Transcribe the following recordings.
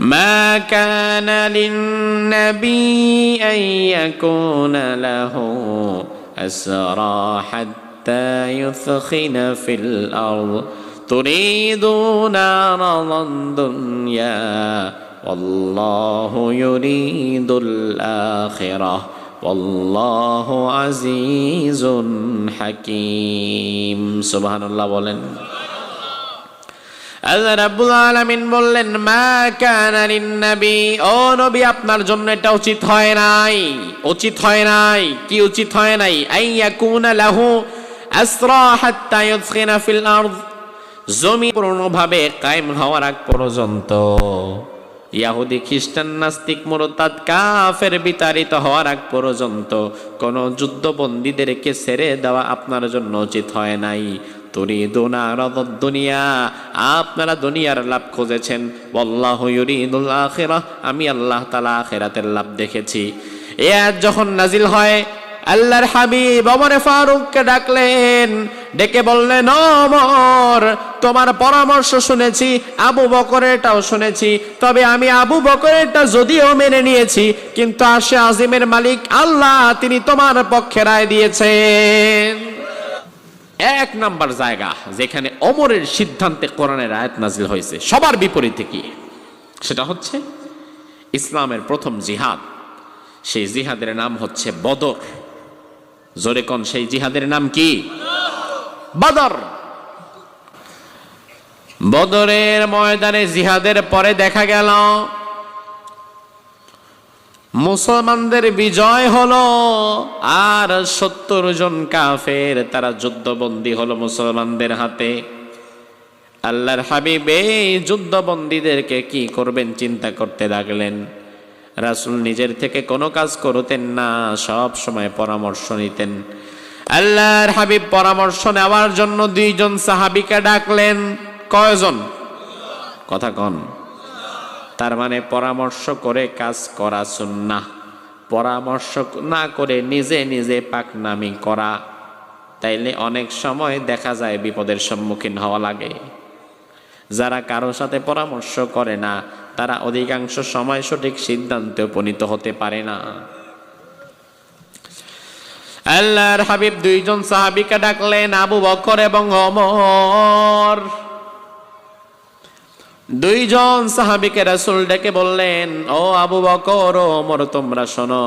ما كان للنبي أن يكون له أسرى حتى يثخن في الأرض. تريدون عرض الدنيا والله يريد الآخرة. والله عزيز حكيم. سبحان الله بولن. আল্লাহ বললেন, মা কানা লিন্নাবি। ও নবী, আপনার জন্য এটা উচিত হয় নাই। উচিত হয় নাই। কি উচিত হয় নাই? লাহু আসরা কায়েম হওয়ার আগ পর্যন্ত। ইয়াহুদি, খ্রিস্টান, নাস্তিক কাফের বিতাড়িত হওয়ার আগ পর্যন্ত কোন যুদ্ধবন্দীদেরকে ছেড়ে দেওয়া আপনার জন্য উচিত হয় নাই। দুনিয়া। আপনারা দুনিয়ার লাভ খুঁজেছেন। আমি আল্লাহ তাআলা আখিরাতের লাভ দেখেছি। এ যখন নাজিল হয়, আল্লাহর হাবিব ওমরে ফারুককে ডাকলেন। ডেকে বললেন অমর তোমার পরামর্শ শুনেছি, আবু বকরেরটাও শুনেছি। তবে আমি আবু বকরেরটা যদিও মেনে নিয়েছি, কিন্তু আশে আজিমের মালিক আল্লাহ, তিনি তোমার পক্ষে রায় দিয়েছেন। এক নাম্বার জায়গা, যেখানে অমরের সিদ্ধান্তে কোরআনের আয়াত নাজিল হয়েছে। সবার বিপরীতে কি? সেটা হচ্ছে ইসলামের প্রথম জিহাদ। সেই জিহাদের নাম হচ্ছে বদর। জোরে কন সেই জিহাদের নাম কি? বদর। বদরের ময়দানে জিহাদের পরে দেখা গেল মুসলমানদের বিজয় হলো আর সত্তর জন কাফের, তারা যুদ্ধবন্দী হলো মুসলমানদের হাতে। আল্লাহর হাবিব এই যুদ্ধবন্দীদেরকে কি করবেন চিন্তা করতে লাগলেন। রাসুল নিজের থেকে কোনো কাজ করতেন না, সব সময় পরামর্শ নিতেন। আল্লাহর হাবিব পরামর্শ নেওয়ার জন্য দুইজন সাহাবিকে ডাকলেন। কয়জন? কথা কন। তার মানে পরামর্শ করে কাজ করা সুন্না পরামর্শ না করে নিজে নিজে পাকনামি করা। তাইলে অনেক সময় দেখা যায় বিপদের সম্মুখীন হওয়া লাগে। যারা কারও সাথে পরামর্শ করে না, তারা অধিকাংশ সময় সঠিক সিদ্ধান্তে উপনীত হতে পারে না। আল্লাহর হাবিব দুইজন সাহাবিকে ডাকলেন, আবু বকর এবং অমর দুইজন সাহাবিকে রাসুল ডেকে বললেন ও আবু বকর ও ওমর তোমরা শোনো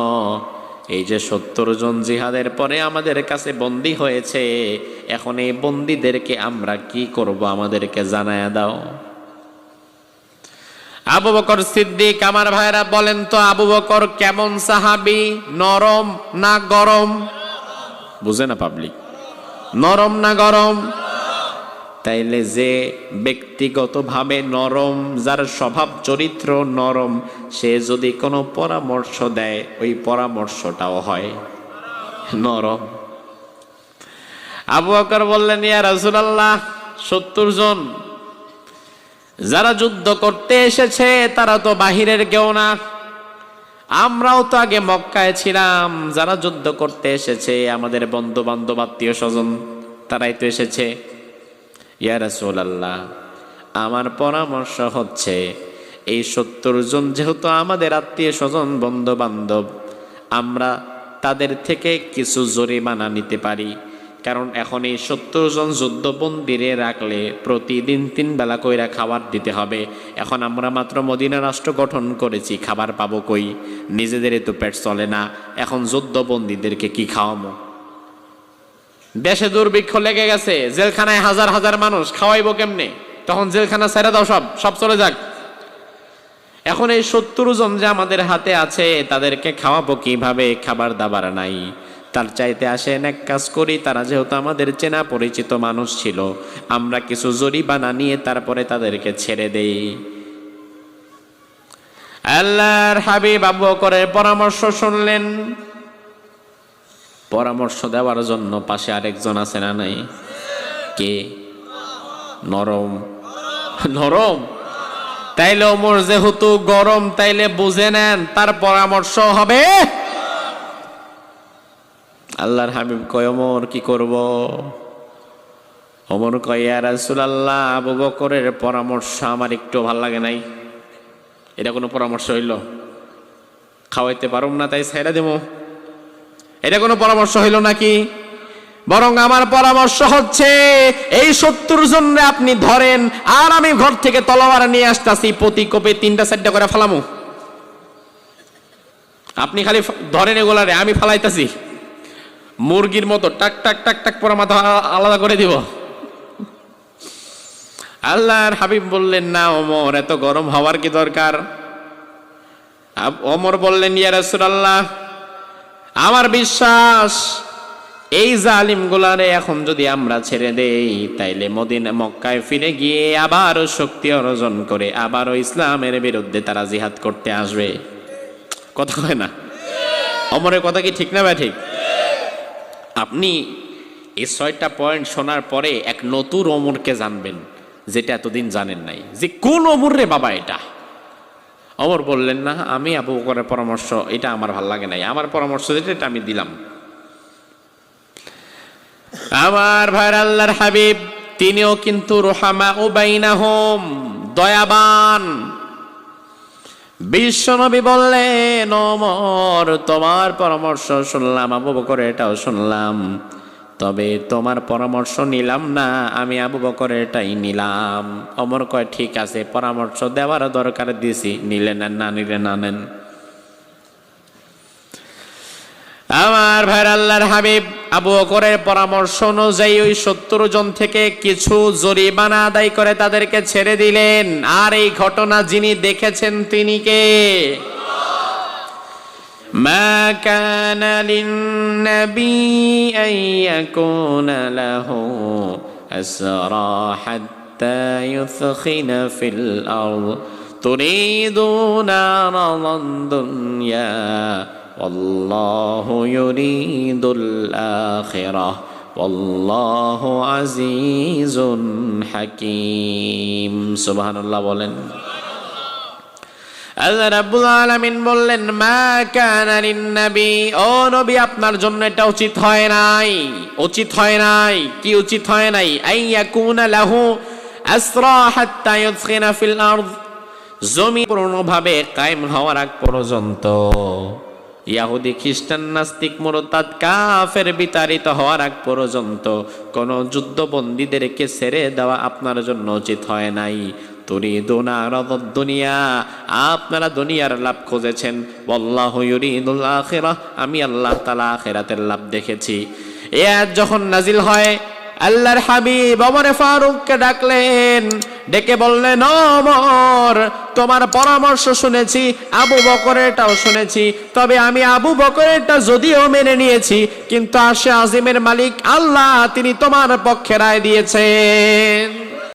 এই যে সত্তর জন জিহাদের পরে আমাদের কাছে বন্দী হয়েছে এখন এই বন্দীদেরকে আমরা কি করব আমাদেরকে জানায়া দাও? আবু বকর সিদ্দিক আমার ভাইরা বলেন তো আবু বকর কেমন সাহাবি নরম না গরম? বুঝে না পাবলিক। নরম না গরম? তাইলে যে ব্যক্তিগতভাবে নরম, যার স্বভাব চরিত্র নরম, সে যদি কোনো পরামর্শ দেয়, ওই পরামর্শটাও হয় নরম। আবু বকর বললেন, ইয়া রাসূলুল্লাহ, সত্তর জন যারা যুদ্ধ করতে এসেছে, তারা তো বাহিরের কেউ না। আমরাও তো আগে মক্কায় ছিলাম, যারা যুদ্ধ করতে এসেছে, আমাদের বন্ধু বান্ধব আত্মীয় স্বজন, তারাই তো এসেছে। ইয়া আমার পরামর্শ হচ্ছে এই সত্তর জন যেহেতু আমাদের আত্মীয় স্বজন বন্ধু বান্ধব আমরা তাদের থেকে কিছু জরিমানা নিতে পারি। কারণ এখন এই সত্তর জন যুদ্ধবন্দিরে রাখলে প্রতিদিন তিন বেলা কইরা খাবার দিতে হবে। এখন আমরা মাত্র মদিনা রাষ্ট্র গঠন করেছি, খাবার পাবো কই? নিজেদের তো পেট চলে না। এখন যুদ্ধবন্দীদেরকে কি খাওয়াবো দেশে দুর্ভিক্ষ লেগে গেছে, জেলখানায় হাজার হাজার মানুষ খাওয়াইবো কেমনে? তখন জেলখানা ছেড়ে দাও সব সব চলে যাক। এখন এই সত্তর জন যে আমাদের হাতে আছে, তাদেরকে খাওয়াবো কীভাবে? খাবার দাবার নাই। তার চাইতে আসেন এক কাজ করি, তারা যেহেতু আমাদের চেনা পরিচিত মানুষ ছিল, আমরা কিছু জরিমানা নিয়ে তারপরে তাদেরকে ছেড়ে দেই। আল্লাহর হাবিব আবু করে পরামর্শ শুনলেন। পরামর্শ দেওয়ার জন্য পাশে আরেকজন আছে না নাই? কে? নরম। নরম? তাইলে ওমর যেহেতু গরম, তাইলে বুঝে নেন, তার পরামর্শ হবে। আল্লাহর হাবিব কয়, ওমর, কি করব? ওমর কয়, ইয়া রাসূলুল্লাহ, আবু বকরের পরামর্শ আমার একটু ভালো লাগে নাই। এটা কোনো পরামর্শ হইল? খাওয়াইতে পারুম না, তাই ছেড়ে দেবো এটা কোনো পরামর্শ হইল নাকি? বরং আমার পরামর্শ হচ্ছে, এই সত্তর জনরে আপনি ধরেন, আর আমি ঘর থেকে তলোয়ার নিয়ে আসতেছি, প্রতি কোপে তিনটা চারটা করে ফালামু। আপনি খালি ধরেন এগুলারে, আমি ফালাইতাছি। মুরগির মতো টাক টাক টাক টাক পরে মাথা আলাদা করে দিব। আল্লাহর হাবিব বললেন, না ওমর, এত গরম হওয়ার কি দরকার? ওমর বললেন, ইয়া রাসূলুল্লাহ আমার বিশ্বাস, এই জালিম গুলারে এখন যদি আমরা ছেড়ে দেই, তাইলে মদিনা মক্কায় ফিরে গিয়ে আবারও শক্তি অর্জন করে আবারও ইসলামের বিরুদ্ধে তারা জিহাদ করতে আসবে। কথা কয় না? অমরের কথা কি ঠিক না ভাই ঠিক? আপনি এই ছয়টা পয়েন্ট শোনার পরে এক নতুন অমরকে জানবেন, যেটা এতদিন জানেন নাই। যে কোন অমর রে বাবা এটা? অমর বললেন, না, আমি আবু বকরের পরামর্শ, এটা আমার ভালো লাগে নাই। আমার পরামর্শ যেটা, এটা আমি দিলাম। আমার ভাইর আল্লাহর হাবিব, তিনিও কিন্তু রোহামা ও বাইনাহম দয়াবান বিশ্বনবী বললেন ওমর তোমার পরামর্শ শুনলাম, আবু বকর এটাও শুনলাম। তবে তোমার পরামর্শ নিলাম না, আমি আবু বকর এটাই নিলাম। অমর কয়, ঠিক আছে, পরামর্শ দেওয়ার দরকার দিছি, নিলে নেন, না নিলে না নেন। আমার ভাইর আল্লাহর হাবিব আবু বকরের পরামর্শ অনুযায়ী ওই সত্তর জন থেকে কিছু জরিমানা আদায় করে তাদেরকে ছেড়ে দিলেন। আর এই ঘটনা যিনি দেখেছেন তিনি কে? ما كان للنبي أن يكون له أسرى حتى يثخن في الأرض. تريدون عرض الدنيا والله يريد الآخرة. والله عزيز حكيم. سبحان الله بولن. আল্লাহ রাব্বুল আলামিন বললেন, মা কানা লিন-নবী। ও নবী, আপনার জন্য এটা উচিত হয় নাই। উচিত হয় নাই। কি উচিত হয় নাই? আইয়াকুনা লাহু আসরা হাত্তা ইউদখিনা ফিল আরদ। জমি পূর্ণভাবে কায়েম হওয়ার আগ পর্যন্ত ইয়াহুদি, খ্রিস্টান, নাস্তিক, মুরতাদ, কাফের বিতাড়িত হওয়ার আগ পর্যন্ত কোন যুদ্ধবন্দীদেরকে ছেড়ে দেওয়া আপনার জন্য উচিত হয় নাই। তুরিদুনা রাদাদ দুনিয়া। আপনারা দুনিয়ার লাভ খুঁজেছেন। ওয়াল্লাহু ইউরিদুল আখিরাহ। আমি আল্লাহ তাআলা আখিরাতের লাভ দেখেছি। এ আয়াত যখন নাজিল হয়, আল্লাহর হাবিব ওমরে ফারুককে ডাকলেন। ডেকে বললেন ওমর, তোমার পরামর্শ শুনেছি, আবু বকরেরটাও শুনেছি। তবে আমি আবু বকরেরটা যদিও মেনে নিয়েছি, কিন্তু আসে আজিমের মালিক আল্লাহ, তিনি তোমার পক্ষে রায় দিয়েছেন।